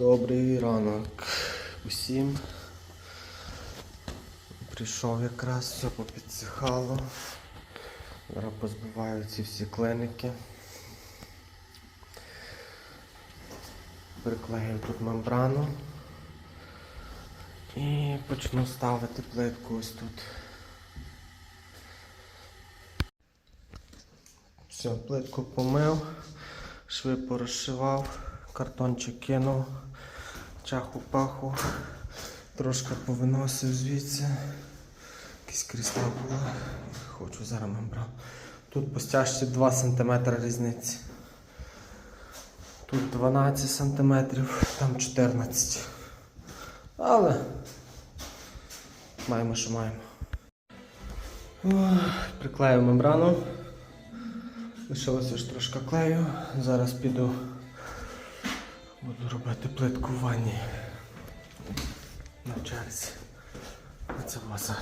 Добрий ранок усім. Прийшов якраз, все попідсихало. Зараз позбиваю ці всі кленики. Приклею тут мембрану. І почну ставити плитку ось тут. Все, плитку помив, шви порозшивав, картончик кинув, чаху-паху, трошки повиносив звідси. Якийсь крісла було. Хочу зараз мембран. Тут по стяжці 2 см різниці. Тут 12 см, там 14 Але маємо, що маємо. Приклею мембрану. Лишилося ж трошки клею. Зараз піду буду робити плитку в ванні. На черзі. А це зараз.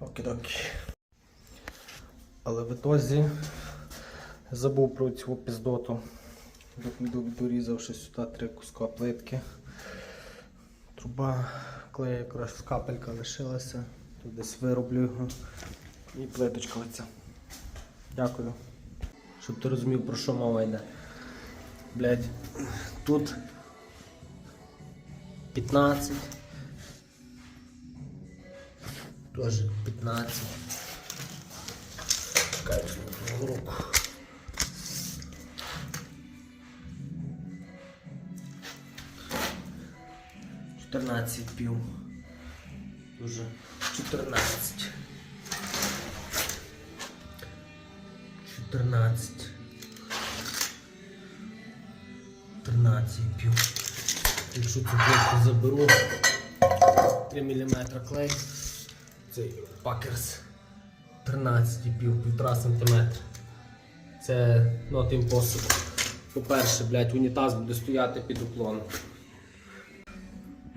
Окі-докі. Але в ітозі забув про цю піздоту. Дорізавши сюди три куска плитки. Труба клею якраз капелька лишилася. Тут десь вироблю його. І плиточка оця. Дякую. Щоб ти розумів, про що мова йде. Блять, тут 15. Теж 15. Чекай, в руку. Чотирнадцять пів. Дуже. Чотирнадцять. 14. 13 пів. Якщо цю плитку заберу, 3 мм клей. Цей пакерс 13 пів, 1,5 см. Це not impossible. По-перше, блядь, унітаз буде стояти під уклоном.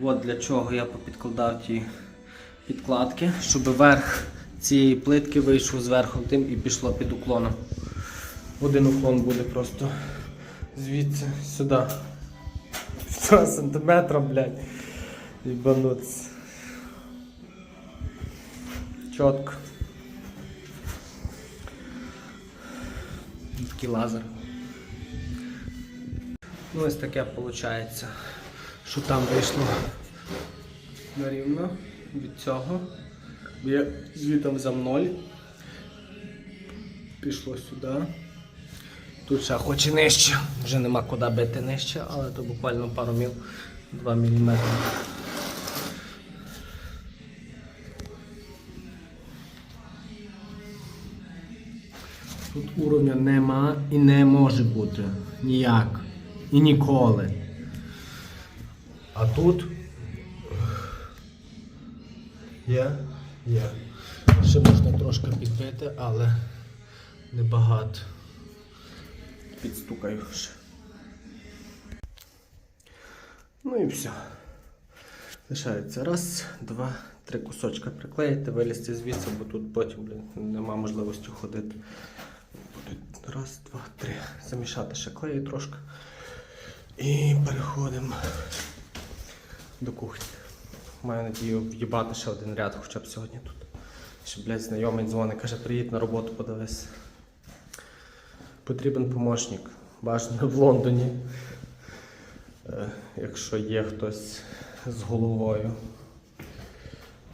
От для чого я попідкладав ті підкладки, щоб верх цієї плитки вийшов зверху тим і пішло під уклоном. Один уклон буде просто звідси сюди. Півтора сантиметра, блядь. Ібануться. Чітко. Такий лазер. Ну ось таке виходить, що там вийшло нарівно від цього. Я звітом взяв 0. Пішло сюди. Тут ще хоч і нижче, вже нема куди бити нижче, але то буквально пару міл 2 мм. Тут уровня нема і не може бути ніяк. І ніколи. А тут є? Є. Ще можна трошки підбити, але небагато. Підстукаю ще. Ну і все. Лишається раз, два, три кусочка приклеїти, вилізти звідси, бо тут потім блін, нема можливості ходити. Раз, два, три. Замішати ще клею трошки. І переходимо до кухні. Маю надію в'їбати ще один ряд хоча б сьогодні тут. Ще, блядь, знайомий дзвонить, каже, приїдь на роботу, подивись. Потрібен помощник. Бажано в Лондоні. Е, Якщо є хтось з головою.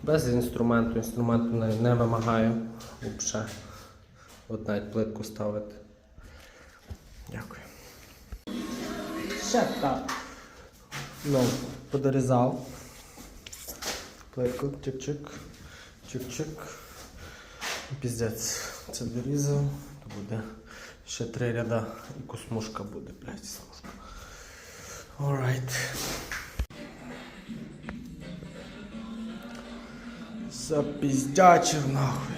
Без інструменту, інструменту не, вимагаю взагалі. От навіть плитку ставити. Дякую. Ще так. Ну, подорізав. Плитку, чик-чик, чик-чик. Піздець. Це дорізав. То буде ще три ряда і космушка буде, блядь, смужка. Alright. Запіздячив нахуй.